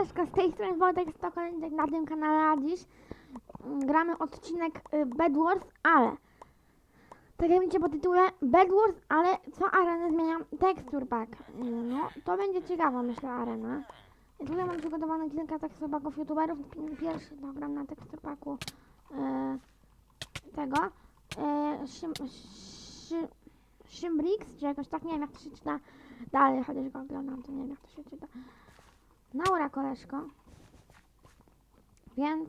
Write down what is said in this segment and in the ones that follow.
Siemaneczko, z tej strony Wojtek Stokolnik na tym kanale, a dziś mm, gramy odcinek y, Bed Wars, ale tak jak widzicie po tytule Bed Wars, ale co arenę zmieniam tekstur pack. No, to będzie ciekawa myślę arena. I tutaj mam przygotowane kilka tekstur packów youtuberów. Pi- Pierwszy to gram na tekstur packu y, tego y, Shim, Shimbrix, czy jakoś tak, nie wiem jak to się czyta dalej, chociaż go oglądam, to nie wiem jak to się czyta. Naura koleżko. Więc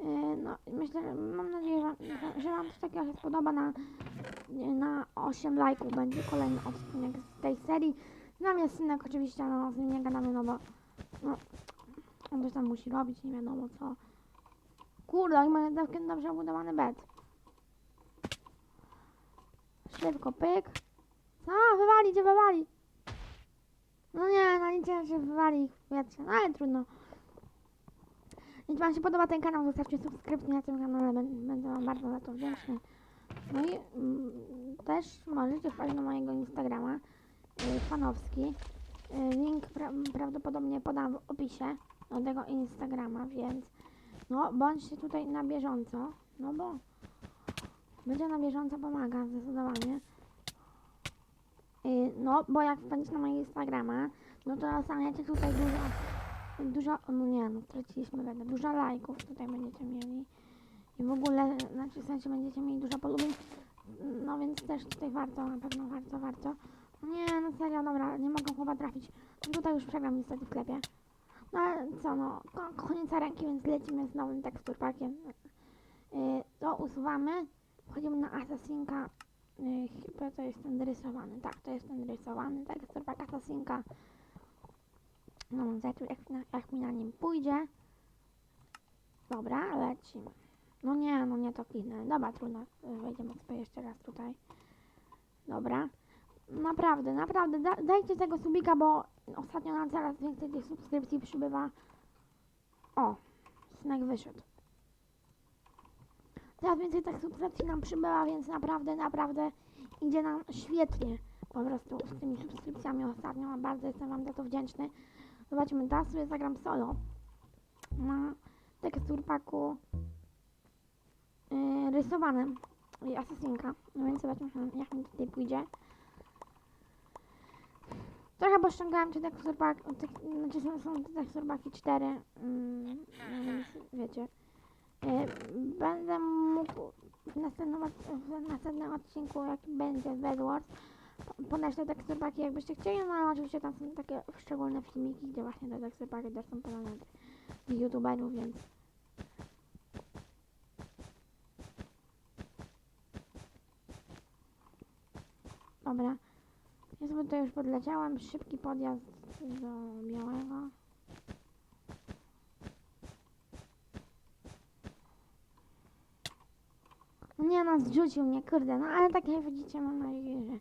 yy, no, myślę, że mam nadzieję, że, że, Wam coś takiego się spodoba. Na, na 8 lajków będzie kolejny odcinek z tej serii. Natomiast synek oczywiście no, z nim nie gadamy, no bo no, on coś tam musi robić, nie wiadomo co. Kurde, oni mają całkiem dobrze budowany bed. Szybko, pyk. A, wywali cię, wywali. No nie, no nie że wywali ich w powietrze, no ale trudno. Jeśli Wam się podoba ten kanał, zostawcie subskrypcję na tym kanale, bę- będę Wam bardzo za to wdzięczny. No i mm, też możecie wpaść na mojego Instagrama, y, fanowski. Y, link pra prawdopodobnie podam w opisie do tego Instagrama, więc no bądźcie tutaj na bieżąco, no bo będzie na bieżąco pomaga zdecydowanie. Y, No, bo jak wchodzicie na mojego Instagrama, no to dostaniecie tutaj dużo, dużo, no nie, no straciliśmy będę, dużo lajków tutaj będziecie mieli. I w ogóle, znaczy w sensie będziecie mieli dużo polubień, no więc też tutaj warto, na pewno warto, warto. No nie, no serio, dobra, nie mogę chyba trafić. No tutaj już przegram niestety w sklepie. No ale co, no, ko- koniec ręki, więc lecimy z nowym teksturpakiem. Yy, to usuwamy, wchodzimy na Assassinka, chyba to jest ten rysowany, tak, to jest ten rysowany teksturpak Assassinka. No, zobaczymy jak, na- jak mi na nim pójdzie. Dobra, lecimy. No nie, no nie to kliknę. Dobra, trudno. Wejdziemy sobie jeszcze raz tutaj. Dobra. Naprawdę, naprawdę, da, dajcie tego subika, bo ostatnio nam coraz więcej tych subskrypcji przybywa. O, synek wyszedł. Coraz więcej tych subskrypcji nam przybywa, więc naprawdę, naprawdę idzie nam świetnie po prostu z tymi subskrypcjami ostatnio. Bardzo jestem Wam za to wdzięczny. Zobaczmy, teraz sobie zagram solo na teksturpaku yy, rysowanym i asesinka. No więc zobaczmy, jak mi tutaj pójdzie. Trochę pościągałem te teksturpaki, znaczy są, są te teksturbaki 4, mm, no wiecie. E, Będę mógł w następnym, w następnym odcinku, jaki będzie z po- podać te teksturpaki jakbyście chcieli, no ale oczywiście tam są takie szczególne filmiki, gdzie właśnie te teksturpaki też są podane od tych youtuberów, więc dobra. Ja sobie tutaj już podleciałam, szybki podjazd do białego. Nie no, zrzucił mnie, kurde, no ale tak jak widzicie, mam nadzieję, że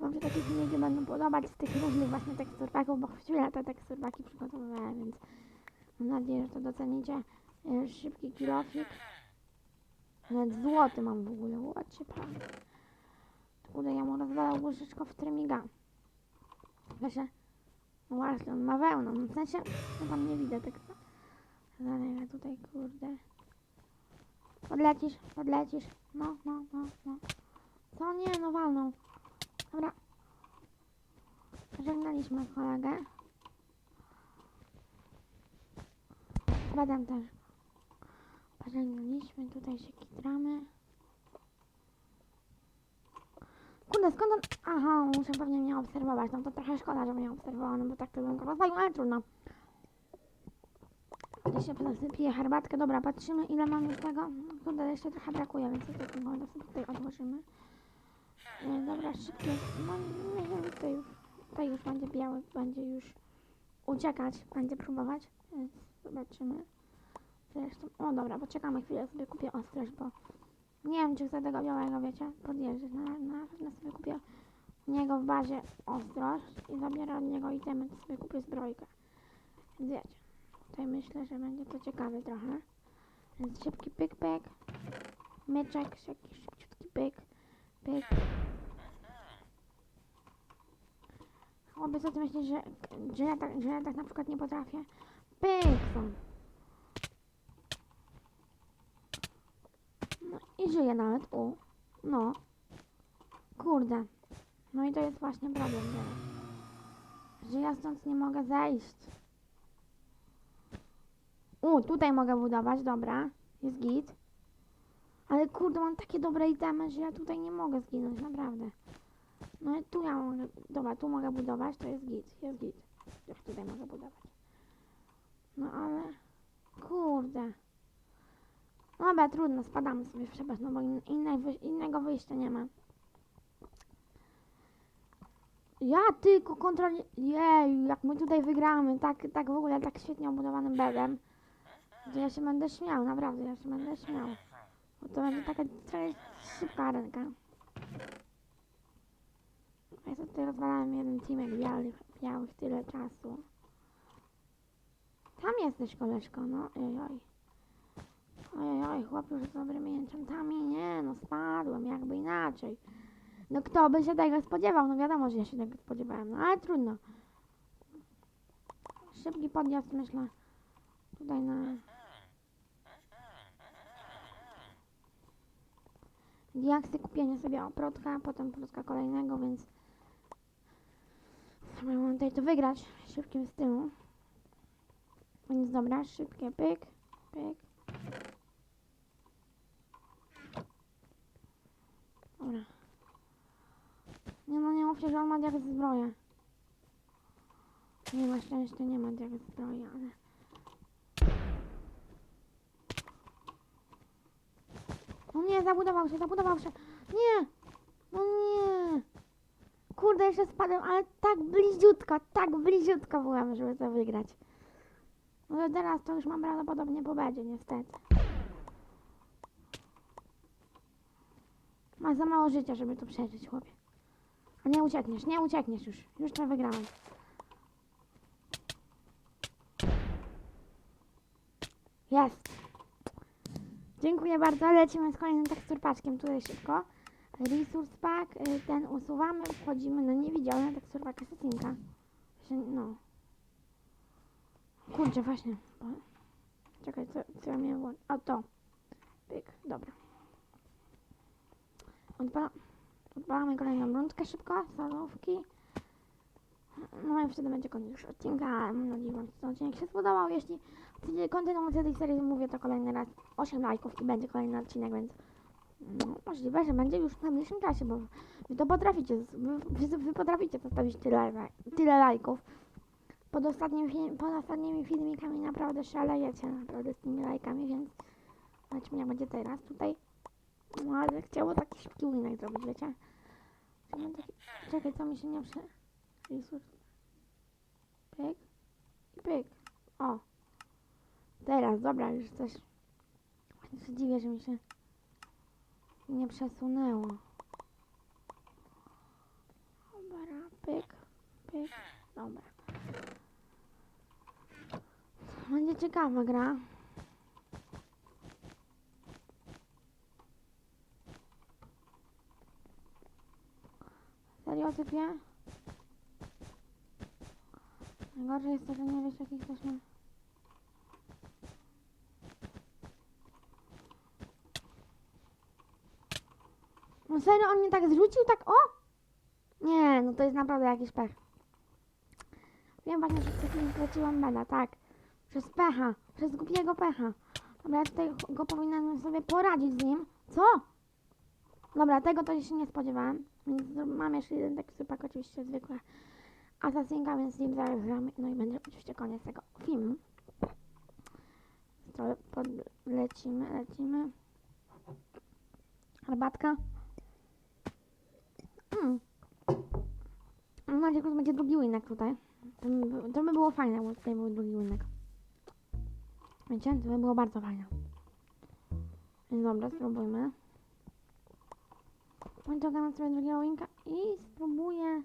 Wam się takie filmiki będą podobać z tych różnych właśnie teksturpaków, bo chwilę te teksturpaki przygotowywałem, więc mam nadzieję, że to docenicie. E, Szybki kilofik. Nawet złoty mam w ogóle, łocie pan. Kurde, ja mu rozwalał łyżeczko w trymiga. Wiecie? No właśnie, on ma wełnę, no w sensie, no tam nie widzę tego. Ale ja tutaj, kurde. Podlecisz, podlecisz. No, no, no, no. Co nie, no walną. Dobra. Żegnaliśmy kolegę. Badam też. Pożegnaliśmy, tutaj się kitramy. Kurde, skąd on... Aha, muszę pewnie mnie obserwować. No to trochę szkoda, że mnie obserwował, no bo tak to bym go rozwalił, ale trudno. Się zasypiję herbatkę. Dobra, patrzymy ile mam już tego. Kurde, jeszcze trochę brakuje, więc jeszcze tego sobie tutaj odłożymy. E, dobra, szybkie. No, myślę, że tutaj już, tutaj już będzie biały, będzie już uciekać, będzie próbować. Więc zobaczymy. Zresztą, o dobra, poczekamy chwilę, sobie kupię ostrość, bo nie wiem, czy chcę tego białego, wiecie, podjeżdżać. Na, na pewno sobie kupię u niego w bazie ostrość i zabiorę od niego itemy, to sobie kupię zbrojkę. Wiecie, tutaj myślę, że będzie to ciekawe trochę. Więc szybki pyk, pyk. Myczek, szybki, szybciutki pyk, pyk. Chłopie, co ty myślisz, że, że, ja tak, że ja tak na przykład nie potrafię pyk. No i żyje nawet, u. No. Kurde. No i to jest właśnie problem. Że ja stąd nie mogę zejść. U, tutaj mogę budować, dobra. Jest git. Ale kurde, mam takie dobre itemy, że ja tutaj nie mogę zginąć, naprawdę. No i tu ja mogę, dobra, tu mogę budować, to jest git, jest git. Jak tutaj mogę budować. No ale, kurde. Dobra, trudno, spadamy sobie w przepaść, no bo in, innej, innego wyjścia nie ma. Ja tylko kontroluję, jak my tutaj wygramy, tak, tak w ogóle, tak świetnie obudowanym bedem, to ja się będę śmiał, naprawdę, ja się będę śmiał. Bo to będzie taka trochę szybka ręka. Ja tutaj rozwalałem jeden teamek białych, białych tyle czasu. Tam jesteś, koleżko, no, oj, oj. Chłop już z dobrymi enchantami, nie, no spadłem, jakby inaczej. No kto by się tego spodziewał, no wiadomo, że ja się tego spodziewałem, no ale trudno. Szybki podjazd, myślę, tutaj na... Diaksy, kupienie sobie oprotka, potem protka kolejnego, więc... Mam tutaj to wygrać szybkim stylu. Więc dobra, szybkie pyk, pyk. Dobra. Nie no, nie mówcie, że on ma diaks zbroję. Nie ma szczęścia, nie ma diaks zbroi, ale... No nie, zabudował się, zabudował się. Nie! No nie! Kurde, jeszcze spadłem, ale tak bliziutko, tak bliziutko byłem, żeby to wygrać. No teraz to już mam prawdopodobnie po bedzie, niestety. Ma za mało życia, żeby to przeżyć, chłopie. A nie uciekniesz, nie uciekniesz już. Już to wygrałem. Jest. Dziękuję bardzo. Lecimy z kolejnym teksturpaczkiem tutaj szybko. Resource pack, y, ten usuwamy, wchodzimy na niewidzialny tekstur pack asesinka. Się- No. Kurczę, właśnie. Czekaj, co, co ja miałem włączyć? O, to. Pyk, dobra. Odpala... Odpalamy kolejną rundkę szybko, salówki. No i wtedy będzie koniec odcinka. Mam nadzieję, że odcinek się spodobał. Jeśli chcecie kontynuację tej serii, mówię to kolejny raz 8 lajków i będzie kolejny odcinek, więc no, możliwe, że będzie już w najbliższym czasie, bo wy to potraficie, wy, wy, potraficie zostawić tyle, tyle lajków. Pod, ostatnim pod ostatnimi filmikami naprawdę szalejecie, naprawdę z tymi lajkami, więc zobaczmy jak będzie teraz. Tutaj no, ale chciało taki szybki winek zrobić, wiecie? Czekaj, co mi się nie przy... Pyk. I pyk. O. Teraz, dobra, już coś... Się dziwię, że mi się nie przesunęło. Dobra, pyk, pyk. Dobra. Będzie ciekawa gra. Serio typie? Najgorsze jest to, że nie wiesz jakich też ma. No serio, on mnie tak zrzucił, tak o? Nie, no to jest naprawdę jakiś pech. Wiem właśnie, że przed chwilą straciłam beda, tak. Przez pecha, przez głupiego pecha. Dobra, ja tutaj go powinnam sobie poradzić z nim. Co? Dobra, tego to się nie spodziewałam. Więc mam jeszcze jeden taki supak, oczywiście zwykły Assassinka, więc z nim zaraz gramy. No i będzie oczywiście koniec tego filmu. To pod- lecimy, lecimy. Herbatka. Mm. Nadzieję, że to będzie drugi winek tutaj. To by, to by było fajne, bo tutaj był drugi winek. Wiecie, to by było bardzo fajne. Więc dobra, spróbujmy. Wyciągamy sobie drugiego winka i spróbuję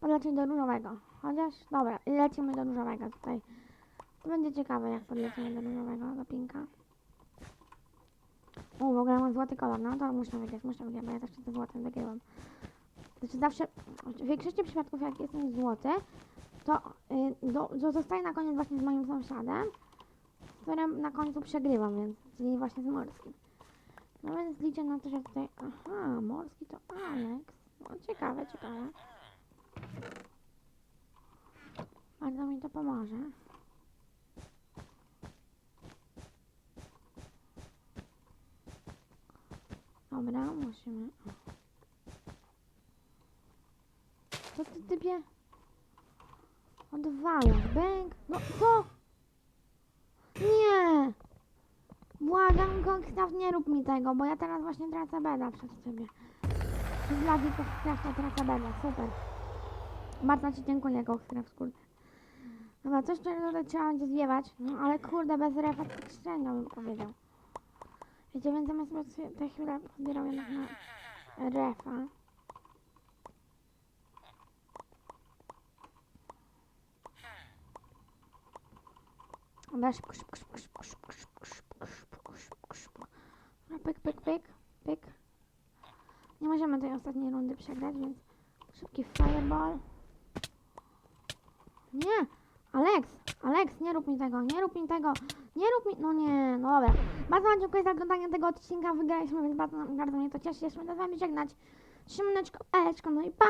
podlecieć do różowego. Chociaż, dobra, lecimy do różowego tutaj. To będzie ciekawe, jak podlecimy do różowego, do pinka. O, w ogóle mam złoty kolor, no to muszę wygrać, muszę wygrać, bo ja zawsze ze złotem wygrywam. Znaczy zawsze, w większości przypadków jak jestem złoty, to, y, do, to na koniec właśnie z moim sąsiadem, z którym na końcu przegrywam, więc, czyli właśnie z morskim. No więc liczę na to, że tutaj, aha, morski to Alex. No ciekawe, ciekawe. Bardzo mi to pomoże. Dobra, musimy. Co ty typie? Odwalasz, bęk. No co? Nie! Błagam, Kokstaw, nie rób mi tego, bo ja teraz właśnie tracę beda przez ciebie. Przez lagi Kokstaw tracę beda, super. Bardzo ci dziękuję, Kokstaw, kurde. Dobra, coś tutaj trzeba będzie zwiewać, no ale kurde, bez refa tak bym powiedział. Więc zamiast te chwilę jednak na refa. Dobra, szybko, szybko, szybko, szybko, szybko, szybko, szybko, szybko, szybko, szybko. Dobra, pyk, pyk, pyk, pyk. Nie możemy tej ostatniej rundy przegrać, więc szybki fireball. Nie! Alex! Alex, nie rób mi tego, nie rób mi tego, nie rób mi... No nie, no dobra. Bardzo wam dziękuję za oglądanie tego odcinka, wygraliśmy, więc bardzo, bardzo mnie to cieszy. Jeszcze będę z wami żegnać. Trzymaneczko, eleczko, no i pa!